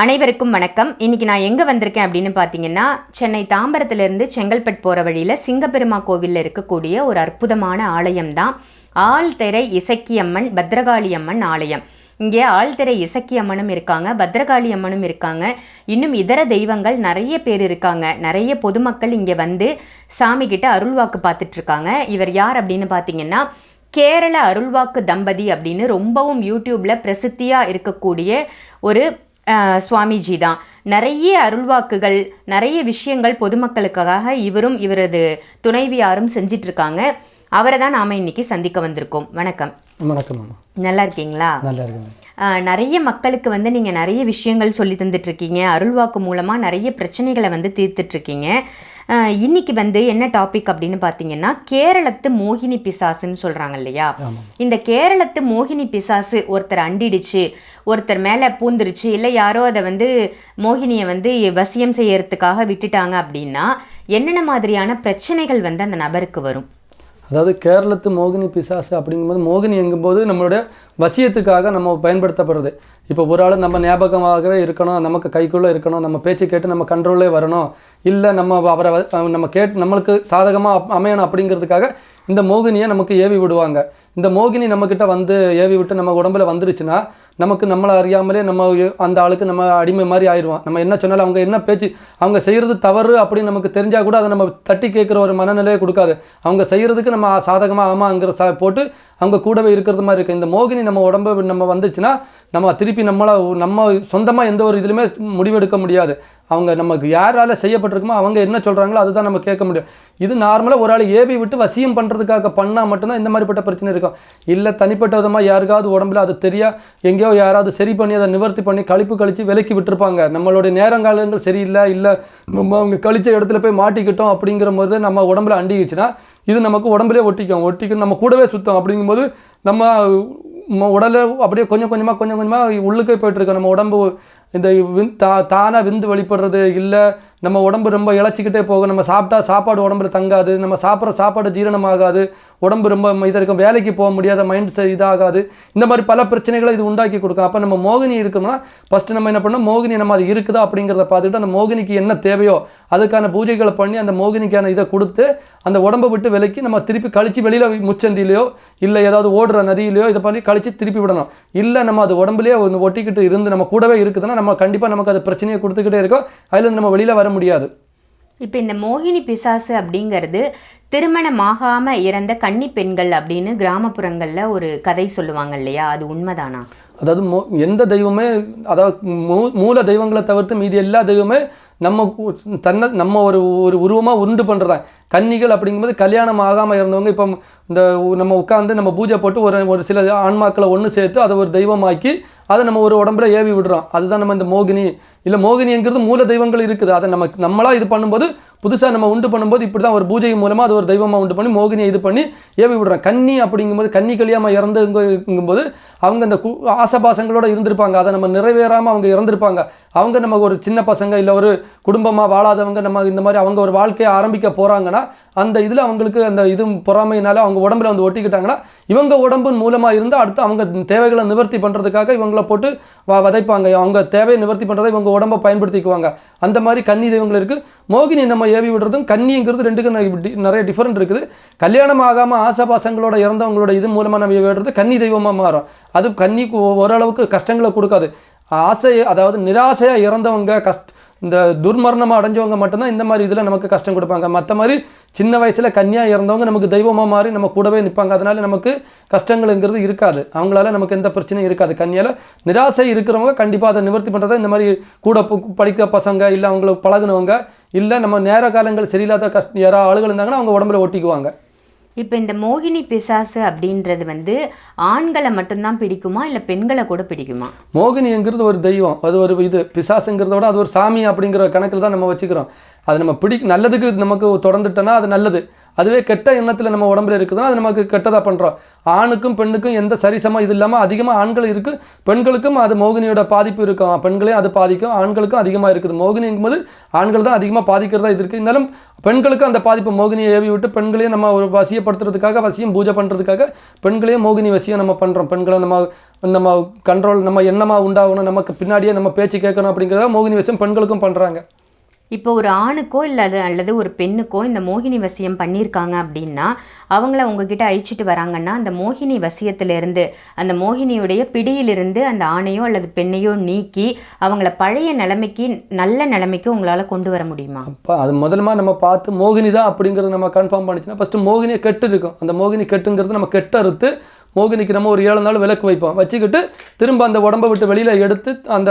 அனைவருக்கும் வணக்கம். இன்னைக்கு நான் எங்கே வந்திருக்கேன் அப்படின்னு பார்த்தீங்கன்னா சென்னை தாம்பரத்திலிருந்து செங்கல்பட்டு போகிற வழியில் சிங்கப்பெருமா கோவிலில் இருக்கக்கூடிய ஒரு அற்புதமான ஆலயம் தான் ஆழ்திரை இசக்கியம்மன் பத்ரகாளி அம்மன் ஆலயம். இங்கே ஆழ்திரை இசக்கியம்மனும் இருக்காங்க பத்ரகாளி அம்மனும் இருக்காங்க. இன்னும் இதர தெய்வங்கள் நிறைய பேர் இருக்காங்க. நிறைய பொதுமக்கள் இங்கே வந்து சாமி கிட்ட அருள்வாக்கு பார்த்துட்ருக்காங்க இவர் யார் அப்படின்னு பார்த்தீங்கன்னா கேரள அருள்வாக்கு தம்பதி அப்படின்னு ரொம்பவும் யூடியூப்பில் பிரசித்தியாக இருக்கக்கூடிய ஒரு சுவாமிஜி தான். நிறைய அருள்வாக்குகள் நிறைய விஷயங்கள் பொதுமக்களுக்காக இவரும் இவரது துணைவியாரும் செஞ்சிட்டு இருக்காங்க அவரை தான் நாம் இன்னைக்கு சந்திக்க வந்திருக்கோம். வணக்கம். வணக்கம் நல்லா இருக்கீங்களா? நல்லா இருக்குங்க ஆஹ் நிறைய மக்களுக்கு வந்து நீங்கள் நிறைய விஷயங்கள் சொல்லி தந்துட்டு இருக்கீங்க அருள்வாக்கு மூலமாக நிறைய பிரச்சனைகளை வந்து ஆஹ் இன்னைக்கு வந்து என்ன டாபிக் அப்படின்னு பார்த்தீங்கன்னா கேரளத்து மோகினி பிசாசுன்னு சொல்கிறாங்க இல்லையா? இந்த கேரளத்து மோகினி பிசாசு ஒருத்தர் அண்டிடுச்சு ஒருத்தர் மேலே பூந்துருச்சு இல்லை யாரோ அதை வந்து மோகினியை வந்து வசியம் செய்யறதுக்காக விட்டுட்டாங்க அப்படின்னா என்னென்ன மாதிரியான பிரச்சனைகள் வந்து அந்த நபருக்கு வரும்? அதாவது கேரளத்து மோகினி பிசாசு அப்படிங்கும்போது மோகினி எங்கும்போது நம்மளுடைய வசியத்துக்காக நம்ம பயன்படுத்தப்படுறது. இப்போ ஒரு ஆள் நம்ம ஞாபகமாகவே இருக்கணும் நமக்கு கைக்குள்ளே இருக்கணும் நம்ம பேச்சு கேட்டு நம்ம கண்ட்ரோல்லே வரணும். இல்லை நம்ம அவரை நம்ம கேட்டு நம்மளுக்கு சாதகமாக அமையணும் அப்படிங்கிறதுக்காக இந்த மோகினியை நமக்கு ஏவி விடுவாங்க. இந்த மோகினி நம்மக்கிட்ட வந்து ஏவி விட்டு நம்ம உடம்புல வந்துருச்சுன்னா நமக்கு நம்மளை அறியாமலே நம்ம அந்த ஆளுக்கு நம்ம அடிமை மாதிரி ஆயிடுவோம் நம்ம என்ன சொன்னாலும் அவங்க என்ன பேச்சு அவங்க செய்கிறது தவறு அப்படின்னு நமக்கு தெரிஞ்சால் கூட அதை நம்ம தட்டி கேட்குற ஒரு மனநிலையை கொடுக்காது. அவங்க செய்கிறதுக்கு நம்ம சாதகமாக ஆமாங்கிற சா போட்டு அவங்க கூடவே இருக்கிறது மாதிரி இருக்குது இந்த மோகினி நம்ம உடம்பு நம்ம வந்துச்சுன்னா நம்ம திருப்பி நம்மளை நம்ம சொந்தமாக எந்த ஒரு இதுலையுமே முடிவெடுக்க முடியாது. அவங்க நமக்கு யாரால செய்யப்பட்டிருக்குமோ அவங்க என்ன சொல்கிறாங்களோ அதுதான் நம்ம கேட்க முடியும். இது நார்மலாக ஒரு ஆள் ஏவி விட்டு வசியம் பண்ணுறதுக்காக பண்ணால் மட்டும்தான் இந்த மாதிரிப்பட்ட பிரச்சனை இருக்கும். இல்லை தனிப்பட்ட விதமாக யாருக்காவது உடம்புல அது தெரியா எங்கேயோ யாராவது சரி பண்ணி அதை நிவர்த்தி பண்ணி கழிப்பு கழித்து விலக்கி விட்டுருப்பாங்க. நம்மளுடைய நேரங்காலங்கள் சரியில்லை இல்லை நம்ம அவங்க கழித்த இடத்துல போய் மாட்டிக்கிட்டோம் அப்படிங்கிற போது நம்ம உடம்புல அண்டிக்குச்சுன்னா இது நமக்கு உடம்புலே ஒட்டிக்கும் ஒட்டிக்கும் நம்ம கூடவே சுத்தம் அப்படிங்கும்போது நம்ம உடலை அப்படியே கொஞ்சம் கொஞ்சமாக கொஞ்சம் கொஞ்சமாக உள்ளுக்கே போயிட்டுருக்கோம். நம்ம உடம்பு இந்த விந் தா தானாக விந்து வெளிப்படுறது இல்லை நம்ம உடம்பு ரொம்ப இழைச்சிக்கிட்டே போகும். நம்ம சாப்பிட்டா சாப்பாடு உடம்புல தங்காது நம்ம சாப்பிட்ற சாப்பாடு ஜீரணமாகாது உடம்பு ரொம்ப இதாக இருக்கும். வேலைக்கு போக முடியாத மைண்ட் இதாகாது. இந்த மாதிரி பல பிரச்சனைகளை இது உண்டாக்கி கொடுக்கும். அப்போ நம்ம மோகினி இருக்கோம்னா ஃபஸ்ட்டு நம்ம என்ன பண்ணோம் மோகினி நம்ம அது இருக்குதா அப்படிங்கிறத பார்த்துக்கிட்டு அந்த மோகினிக்கு என்ன தேவையோ அதுக்கான பூஜைகளை பண்ணி அந்த மோகினிக்கான இதை கொடுத்து அந்த உடம்பை விட்டு விலக்கி நம்ம திருப்பி கழிச்சு வெளியில் முச்சந்திலையோ இல்லை ஏதாவது ஓடுற நதியிலையோ இதை பண்ணி கழிச்சு திருப்பி விடணும். இல்லை நம்ம அது உடம்புலேயே ஒன்று ஒட்டிக்கிட்டு இருந்து நம்ம கூடவே இருக்குதுன்னா நம்ம கண்டிப்பாக நமக்கு அது பிரச்சனையை கொடுத்துக்கிட்டே இருக்கோம். அதுலேருந்து நம்ம வெளியில் வர முடியாது. இப்போ இந்த மோகினி பிசாசு அப்படிங்கிறது திருமணமாகாம இறந்த கன்னி பெண்கள் அப்படின்னு கிராமப்புறங்களில் ஒரு கதை சொல்லுவாங்க இல்லையா? அது உண்மைதானா? அதாவது மோ எந்த தெய்வமே அதாவது மூ மூல தெய்வங்களை தவிர்த்து மீதி எல்லா தெய்வமே நம்ம தன்னை நம்ம ஒரு ஒரு உருவமாக உண்டு பண்ணுறதான் கன்னிகள் அப்படிங்கும்போது கல்யாணம் ஆகாமல் இருந்தவங்க இப்போ இந்த நம்ம உட்காந்து நம்ம பூஜை போட்டு ஒரு ஒரு சில ஆன்மாக்களை ஒன்று சேர்த்து அதை ஒரு தெய்வமாக்கி அதை நம்ம ஒரு உடம்புல ஏவி விடுறோம். அதுதான் நம்ம இந்த மோகினி. இல்லை மோகினிங்கிறது மூல தெய்வங்கள் இருக்குது. அதை நம்ம நம்மளா இது பண்ணும்போது புதுசாக நம்ம உண்டு பண்ணும்போது இப்படி தான் ஒரு பூஜை மூலமாக அது ஒரு தெய்வமாக உண்டு பண்ணி மோகினியை இது பண்ணி ஏவி விடுறோம். கன்னி அப்படிங்கும்போது கன்னி கல்யாணம் இறந்துங்கும்போது அவங்க அந்த கு- ஆசபாசங்களோடு இருந்திருப்பாங்க. அதை நம்ம நிறைவேறாமல் அவங்க இறந்துருப்பாங்க. அவங்க நம்ம ஒரு சின்ன பசங்க இல்லை ஒரு குடும்பமாக வாழாதவங்க நம்ம இந்த மாதிரி அவங்க ஒரு வாழ்க்கையை ஆரம்பிக்க போகிறாங்கன்னா அந்த இதில் அவங்களுக்கு அந்த இது பொறாமையினால அவங்க உடம்புல வந்து ஒட்டிக்கிட்டாங்கன்னா இவங்க உடம்பின் மூலமாக இருந்தால் அடுத்து அவங்க தேவைகளை நிவர்த்தி பண்ணுறதுக்காக இவங்கள போட்டு வ வதைப்பாங்க. அவங்க தேவையை நிவர்த்தி பண்ணுறதை இவங்க உடம்பை பயன்படுத்திக்குவாங்க. அந்த மாதிரி கன்னி தெய்வங்கள் இருக்குது மோகினி நம்ம ஏவி விடுறதும் கன்னிங்கிறது ரெண்டுக்கும் நிறைய டிஃப்ரெண்ட் இருக்குது. கல்யாணம் ஆகாமல் ஆசாபாசங்களோட இறந்தவங்களோட இது மூலமாக நம்ம விடுறது கன்னி தெய்வமாக மாறும். அது கன்னிக்கு ஓரளவுக்கு கஷ்டங்களை கொடுக்காது. ஆசை அதாவது நிராசையாக இறந்தவங்க கஷ்ட இந்த துர்மரணம் அடைஞ்சவங்க மட்டும்தான் இந்த மாதிரி இதில் நமக்கு கஷ்டம் கொடுப்பாங்க. மற்ற மாதிரி சின்ன வயசில் கன்னியாக இறந்தவங்க நமக்கு தெய்வமாக மாறி நம்ம கூடவே நிற்பாங்க. அதனால் நமக்கு கஷ்டங்கள்ங்கிறது இருக்காது. அவங்களால நமக்கு எந்த பிரச்சனையும் இருக்காது. கன்னியால் நிராசை இருக்கிறவங்க கண்டிப்பாக அதை நிவர்த்தி பண்ணுறதா இந்த மாதிரி கூட பு- படிக்க பசங்க இல்லை அவங்கள பழகுனவங்க இல்லை நம்ம நேர காலங்கள் சரியில்லாத கஷ்ட யாராவது ஆளுகள் இருந்தாங்கன்னா அவங்க உடம்புல ஒட்டிக்குவாங்க. இப்போ இந்த மோகினி பிசாசு அப்படின்றது வந்து ஆண்களை மட்டும்தான் பிடிக்குமா? இல்லை பெண்களை கூட பிடிக்குமா? மோகினிங்கிறது ஒரு தெய்வம். அது ஒரு இது. பிசாசுங்கிறத விட அது ஒரு சாமி அப்படிங்கிற கணக்கில் தான் நம்ம வச்சுக்கிறோம். அது நம்ம பிடி நல்லதுக்கு நமக்கு தொடர்ந்துட்டோன்னா அது நல்லது. அதுவே கெட்ட எண்ணத்தில் நம்ம உடம்புல இருக்குதுன்னா அது நமக்கு கெட்டதாக பண்ணுறோம் ஆணுக்கும் பெண்ணுக்கும் எந்த சரிசமம் இது இல்லாமல் அதிகமாக ஆண்கள் இருக்குது பெண்களுக்கும் அது மோகினியோட பாதிப்பு இருக்கும் பெண்களையும் அது பாதிக்கும் ஆண்களுக்கும் அதிகமாக இருக்குது. மோகினிங்கும்போது ஆண்கள் தான் அதிகமாக பாதிக்கிறதா இது இருக்குது இருந்தாலும் பெண்களுக்கும் அந்த பாதிப்பு மோகினியை ஏவி விட்டு பெண்களையும் நம்ம ஒரு வசியப்படுத்துறதுக்காக வசியம் பூஜை பண்ணுறதுக்காக பெண்களையும் மோகினி வசியம் நம்ம பண்ணுறோம் பெண்களை நம்ம நம்ம கண்ட்ரோல் நம்ம எண்ணமாக உண்டாகணும். நமக்கு பின்னாடியே நம்ம பேச்சு கேட்கணும் அப்படிங்கிறத மோகினி வசியம் பெண்களுக்கும் பண்ணுறாங்க இப்போ ஒரு ஆணுக்கோ இல்லை அல்லது ஒரு பெண்ணுக்கோ இந்த மோகினி வசியம் பண்ணியிருக்காங்க அப்படின்னா அவங்கள உங்ககிட்ட அழிச்சிட்டு வராங்கன்னா அந்த மோகினி வசியத்திலிருந்து அந்த மோகினியுடைய பிடியிலிருந்து அந்த ஆணையோ அல்லது பெண்ணையோ நீக்கி அவங்கள பழைய நிலைமைக்கு நல்ல நிலைமைக்கு உங்களால் கொண்டு வர முடியுமா? அப்போ அது முதலமாக நம்ம பார்த்து மோகினி தான் அப்படிங்கிறது நம்ம கன்ஃபார்ம் பண்ணிச்சுன்னா ஃபஸ்ட்டு மோகினியை கெட்டு இருக்கும் அந்த மோகினி கெட்டுங்கிறது நம்ம கெட்ட அறுத்து மோகினிக்கு நம்ம ஒரு ஏழு நாள் விளக்கு வைப்போம். வச்சுக்கிட்டு திரும்ப அந்த உடம்பை விட்டு வெளியில் எடுத்து அந்த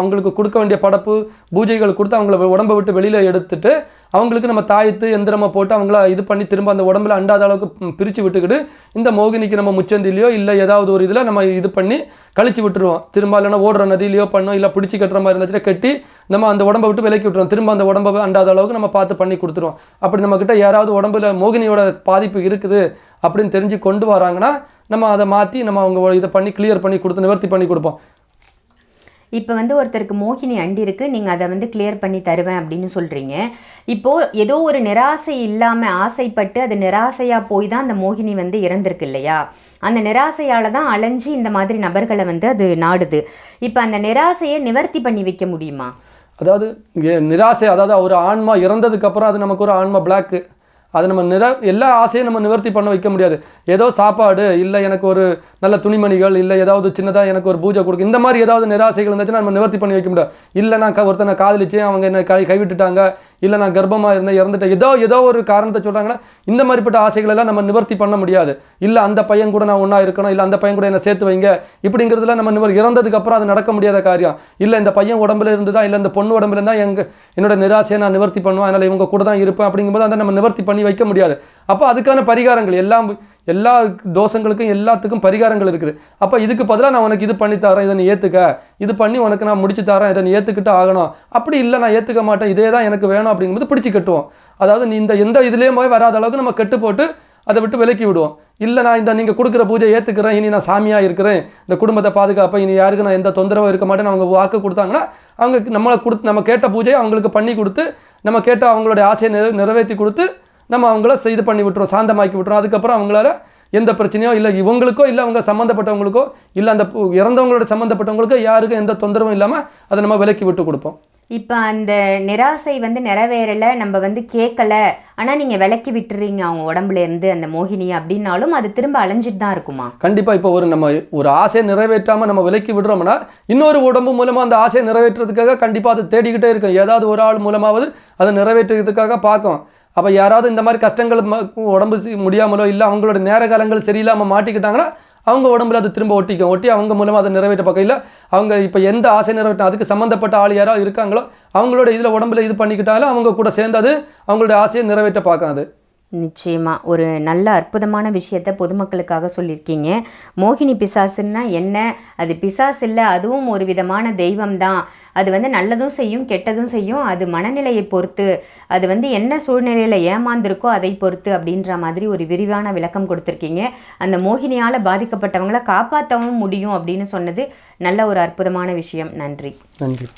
அவங்களுக்கு கொடுக்க வேண்டிய படப்பு பூஜைகள் கொடுத்து அவங்கள உடம்பை விட்டு வெளியில் எடுத்துட்டு அவங்களுக்கு நம்ம தாயத்து எந்திரமாக போட்டு அவங்கள இது பண்ணி திரும்ப அந்த உடம்புல அண்டாத அளவுக்கு பிரித்து விட்டுக்கிட்டு இந்த மோகினிக்கு நம்ம முச்சந்திலையோ இல்லை ஏதாவது ஒரு இதில் நம்ம இது பண்ணி கழிச்சு விட்டுருவோம். திரும்ப இல்லைனா ஓடுற நதியிலையோ பண்ணோம் இல்லை பிடிச்சி கட்டுற மாதிரி இருந்துச்சுன்னா கட்டி நம்ம அந்த உடம்பை விட்டு விலக்கி விட்டுருவோம். திரும்ப அந்த உடம்பை அண்டாத அளவுக்கு நம்ம பார்த்து பண்ணி கொடுத்துருவோம். அப்படி நம்மக்கிட்ட யாராவது உடம்புல மோகினியோட பாதிப்பு இருக்குது அப்படின்னு தெரிஞ்சு கொண்டு வராங்கன்னா நம்ம அதை மாற்றி நம்ம அவங்க இதை பண்ணி கிளியர் பண்ணி கொடுத்து நிவர்த்தி பண்ணி கொடுப்போம். இப்போ வந்து ஒருத்தருக்கு மோகினி அண்டி இருக்கு நீங்கள் அதை வந்து கிளியர் பண்ணி தருவேன் அப்படின்னு சொல்கிறீங்க இப்போது ஏதோ ஒரு நிராசை இல்லாமல் ஆசைப்பட்டு அது நிராசையாக போய் தான் அந்த மோகினி வந்து இறந்திருக்கு இல்லையா? அந்த நிராசையால் தான் அலைஞ்சு இந்த மாதிரி நபர்களை வந்து அது நாடுது. இப்போ அந்த நிராசையை நிவர்த்தி பண்ணி வைக்க முடியுமா? அதாவது நிராசை அதாவது ஒரு ஆன்மா இறந்ததுக்கப்புறம் அது நமக்கு ஒரு ஆன்மா பிளாக்கு அது நம்ம நிற எல்லா ஆசையும் நம்ம நிவர்த்தி பண்ண வைக்க முடியாது. ஏதோ சாப்பாடு இல்லை எனக்கு ஒரு நல்ல துணிமணிகள் இல்லை ஏதாவது சின்னதாக எனக்கு ஒரு பூஜை கொடுக்கும் இந்த மாதிரி ஏதாவது நிராசைகள் இருந்துச்சுன்னா நம்ம நிவர்த்தி பண்ணி வைக்க முடியாது. இல்லை நான் ஒருத்தனை காதலிச்சு அவங்க என்னை கை கைவிட்டுட்டாங்க இல்லை நான் கர்ப்பமாக இருந்தேன் இறந்துட்டேன். ஏதோ ஏதோ ஒரு காரணத்தை சொல்கிறாங்கன்னா இந்த மாதிரிப்பட்ட ஆசைகளெல்லாம் நம்ம நிவர்த்தி பண்ண முடியாது. இல்லை அந்த பையன் கூட நான் ஒன்றா இருக்கணும் இல்லை அந்த பையன் கூட என்ன சேர்த்து வைங்க. இப்படிங்கிறதுலாம் நம்ம நிவர் இறந்ததுக்கப்புறம் அது நடக்க முடியாத காரியம். இல்லை இந்த பையன் உடம்புல இருந்துதான் இல்லை இந்த பொண்ணு உடம்புல இருந்தால் எங்கள் என்னோட நிராசையை நான் நிவர்த்தி பண்ணுவேன் அதனால் இவங்க கூட தான் இருப்பேன் அப்படிங்கும்போது அதை நம்ம நிவர்த்தி பண்ணி வைக்க முடியாது. அப்போ அதுக்கான பரிகாரங்கள் எல்லாம் எல்லா தோஷங்களுக்கும் எல்லாத்துக்கும் பரிகாரங்கள் இருக்குது. அப்போ இதுக்கு பதிலாக நான் உனக்கு இது பண்ணி தரேன் இதை நீ ஏற்றுக்க இது பண்ணி உனக்கு நான் முடிச்சு தரேன் இதை நீ ஏற்றுக்கிட்டு ஆகணும். அப்படி இல்லை நான் ஏற்றுக்க மாட்டேன். இதே தான் எனக்கு வேணும் அப்படிங்கும்போது பிடிச்சி கட்டுவோம். அதாவது நீ இந்த எந்த இதுலேயும் போய் வராத அளவுக்கு நம்ம கட்டு போட்டு அதை விட்டு விலக்கி விடுவோம். இல்லை நான் இந்த நீங்கள் கொடுக்குற பூஜை ஏற்றுக்கிறேன் இனி நான் சாமியாக இருக்கிறேன். இந்த குடும்பத்தை பாதுகாப்பேன் இனி யாருக்கு நான் எந்த தொந்தரவும் இருக்க மாட்டேன்னு அவங்க வாக்கு கொடுத்தாங்கன்னா அவங்க நம்மளை கொடுத்து நம்ம கேட்ட பூஜையை அவங்களுக்கு பண்ணி கொடுத்து நம்ம கேட்ட அவங்களுடைய ஆசையை நிறைவேற்றி கொடுத்து நம்ம அவங்கள இது பண்ணி விட்டுருவோம் சாந்தமாக்கி விட்டுருவோம் அதுக்கப்புறம் அவங்களால எந்த பிரச்சனையோ இல்லை இவங்களுக்கோ இல்லை அவங்க சம்மந்தப்பட்டவங்களுக்கோ இல்லை அந்த இறந்தவங்களோட சம்மந்தப்பட்டவங்களுக்கோ யாருக்கும் எந்த தொந்தரவும் இல்லாமல் அதை நம்ம விலக்கி விட்டு கொடுப்போம். இப்போ அந்த நிராசை வந்து நிறைவேறலை நம்ம வந்து கேட்கல ஆனால் நீங்கள் விலக்கி விட்டுறீங்க அவங்க உடம்புல இருந்து அந்த மோகினி அப்படின்னாலும் அது திரும்ப அலைஞ்சிட்டு தான் இருக்குமா? கண்டிப்பாக இப்போ ஒரு நம்ம ஒரு ஆசையை நிறைவேற்றாமல் நம்ம விலக்கி விடுறோம்னா இன்னொரு உடம்பு மூலமாக அந்த ஆசையை நிறைவேற்றுறதுக்காக கண்டிப்பாக அது தேடிக்கிட்டே இருக்கும். ஏதாவது ஒரு ஆள் மூலமாவது அதை நிறைவேற்றுறதுக்காக பார்க்கும். அப்போ யாராவது இந்த மாதிரி கஷ்டங்கள் ம- உடம்பு முடியாமலோ இல்லை அவங்களோட நேர காலங்கள் சரியில்லாமல் மாட்டிக்கிட்டாங்கன்னா அவங்க உடம்புல அது திரும்ப ஒட்டிக்கும். ஒட்டி அவங்க மூலமாக அதை நிறைவேற்ற பார்க்க இல்லை. அவங்க இப்போ எந்த ஆசை நிறைவேற்ற அதுக்கு சம்மந்தப்பட்ட ஆள் யாராவது இருக்காங்களோ அவங்களோட இதில் உடம்புல இது பண்ணிக்கிட்டாலும் அவங்க கூட சேர்ந்து அது அவங்களோட ஆசையை நிறைவேற்ற பார்க்காது நிச்சயமாக ஒரு நல்ல அற்புதமான விஷயத்த பொதுமக்களுக்காக சொல்லியிருக்கீங்க. மோகினி பிசாசுன்னா என்ன? அது பிசாசு இல்லை அதுவும் ஒரு விதமான தெய்வம் தான் அது வந்து நல்லதும் செய்யும் கெட்டதும் செய்யும். அது மனநிலையை பொறுத்து அது வந்து என்ன சூழ்நிலையில் ஏமாந்திருக்கோ அதை பொறுத்து அப்படின்ற மாதிரி ஒரு விரிவான விளக்கம் கொடுத்துருக்கீங்க. அந்த மோகினியால் பாதிக்கப்பட்டவங்கள காப்பாற்றவும் முடியும் அப்படின்னு சொன்னது நல்ல ஒரு அற்புதமான விஷயம். நன்றி. நன்றி.